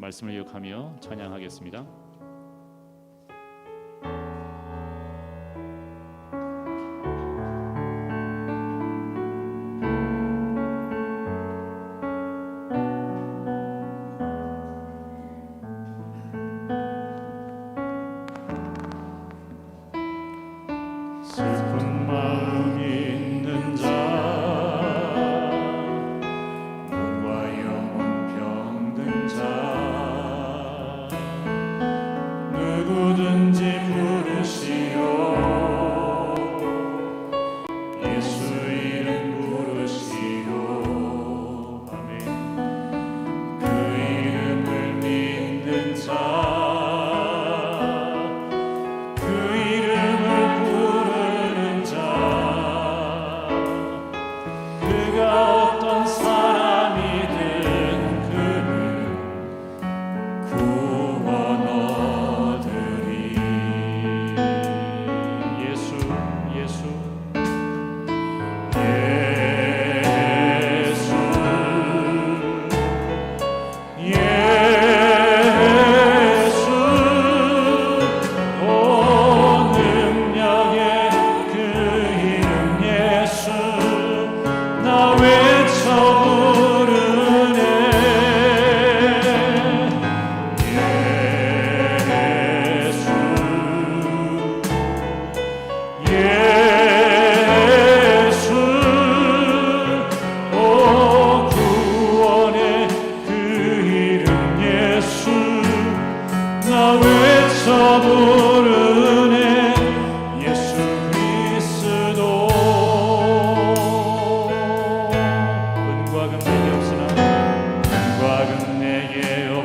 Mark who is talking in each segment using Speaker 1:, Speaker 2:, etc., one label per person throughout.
Speaker 1: 말씀을 기억하며 찬양하겠습니다.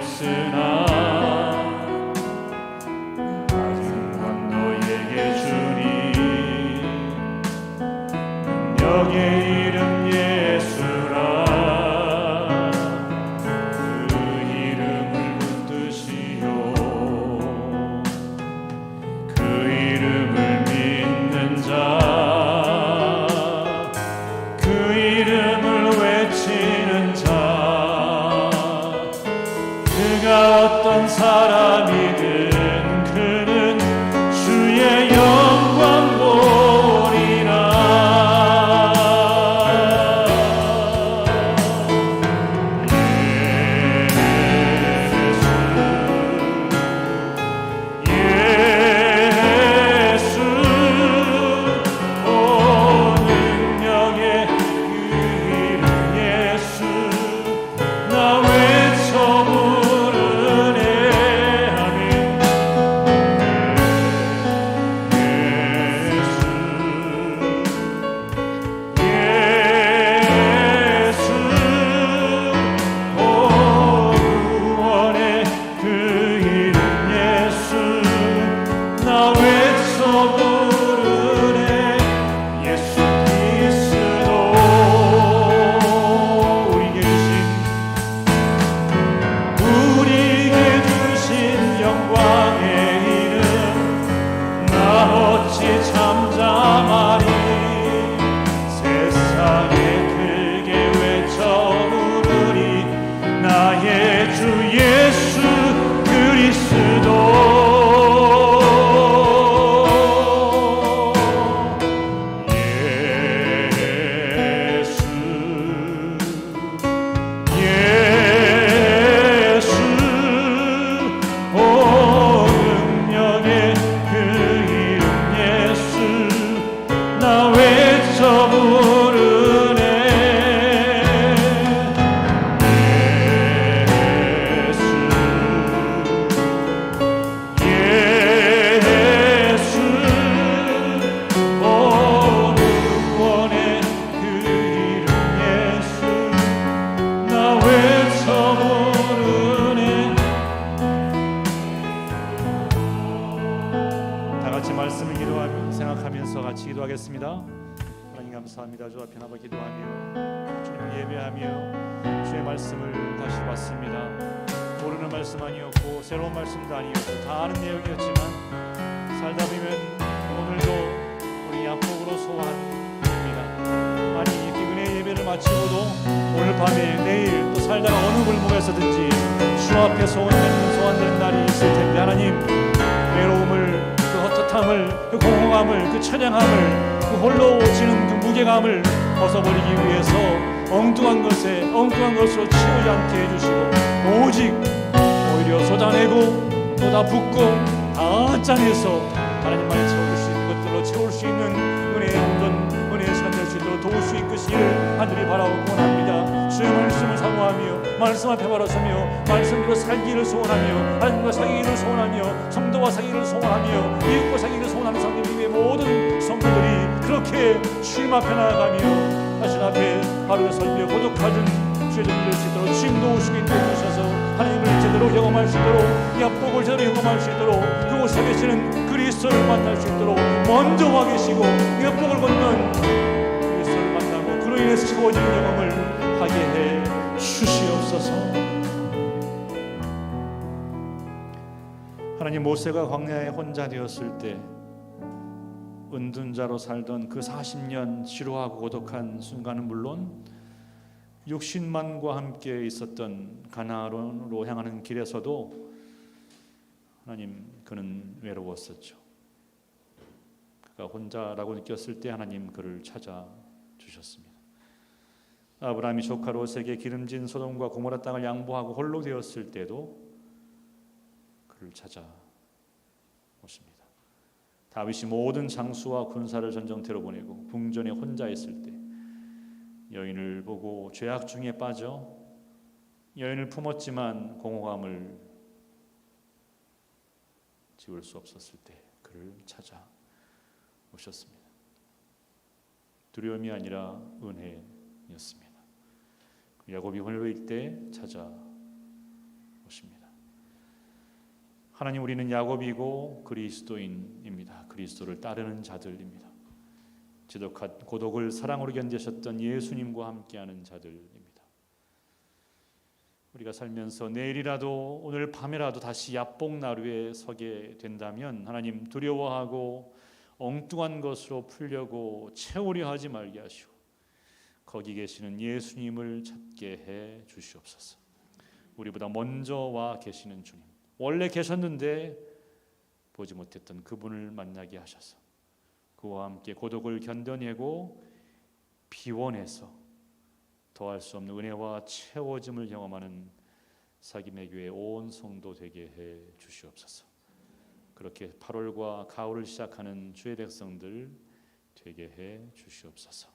Speaker 1: 없으나 그가 어떤 사람이 그 기도하겠습니다. 하나님 감사합니다. 주 앞에 나와 기도하며 주님을 예배하며 주의 말씀을 다시 봤습니다. 모르는 말씀 아니었고 새로운 말씀도 아니었고 다 아는 내용이었지만 살다 보면 오늘도 우리 약복으로 소환합니다. 아니 은혜 예배를 마치고도 오늘 밤에 내일 또 살다가 어느 골목에서든지 주 앞에 소원되는 소원되는 날이 있을 텐데 하나님 외로움을 그 헛헛함을 그 공허함을 그 처량함을 그 홀로 지는 그 무게감을 벗어버리기 위해서 엉뚱한 것에 엉뚱한 것으로 채우지 않게 해주시고 오직 오히려 쏟아내고 또 다 붓고 다 짜내서 하나님만이 채워줄 수 있는 것들로 채울 수 있는 은혜의 온전 은혜의 될수 있도록 도울 수 있으시기를 하늘이 바라고 원합니다 주의 말씀을 사모하며 말씀 앞에 바라서며 말씀으로 살기를 소원하며 하나님과 사귀기를 소원하며 성도와 사귀기를 소원하며 이웃과 사귀기를 소원하는 성도님의 모든 성도들이 그렇게 주님 앞에 나아가며 자신 앞에 하루에 설며 고독하던 주의 종일 수 있도록 지금 도우시게 해주셔서 하나님을 제대로 경험할 수 있도록 약복을 제대로 경험할 수 있도록 그곳에 계시는 그리스도를 만날 수 있도록 먼저 와 계시고 약복을 걷는 그리스도를 만나고 그로 인해서 채워지는 경험을 하게 해 주시옵소서 하나님 모세가 광야에 혼자 되었을 때 은둔자로 살던 그 40년 지루하고 고독한 순간은 물론 육신만과 함께 있었던 가나안으로 향하는 길에서도 하나님 그는 외로웠었죠. 그가 혼자라고 느꼈을 때 하나님 그를 찾아 주셨습니다. 아브라함이 조카 롯에게 기름진 소돔과 고모라 땅을 양보하고 홀로 되었을 때도 그를 찾아 오십니다. 다윗이 모든 장수와 군사를 전쟁터로 보내고 궁전에 혼자 있을 때 여인을 보고 죄악 중에 빠져 여인을 품었지만 공허감을 지울 수 없었을 때 그를 찾아 오셨습니다. 두려움이 아니라 은혜였습니다. 야곱이 홀로일 때 찾아 오십니다. 하나님 우리는 야곱이고 그리스도인입니다. 그리스도를 따르는 자들입니다. 지독한 고독을 사랑으로 견디셨던 예수님과 함께하는 자들입니다. 우리가 살면서 내일이라도 오늘 밤에라도 다시 야복 나루에 서게 된다면 하나님 두려워하고 엉뚱한 것으로 풀려고 채우려 하지 말게 하시고 거기 계시는 예수님을 찾게 해 주시옵소서. 우리보다 먼저 와 계시는 주님. 원래 계셨는데 보지 못했던 그분을 만나게 하셔서 그와 함께 고독을 견뎌내고 비원해서 더할 수 없는 은혜와 채워짐을 경험하는 사김의 교회 온 성도 되게 해 주시옵소서. 그렇게 8월과 가을을 시작하는 주의 백성들 되게 해 주시옵소서.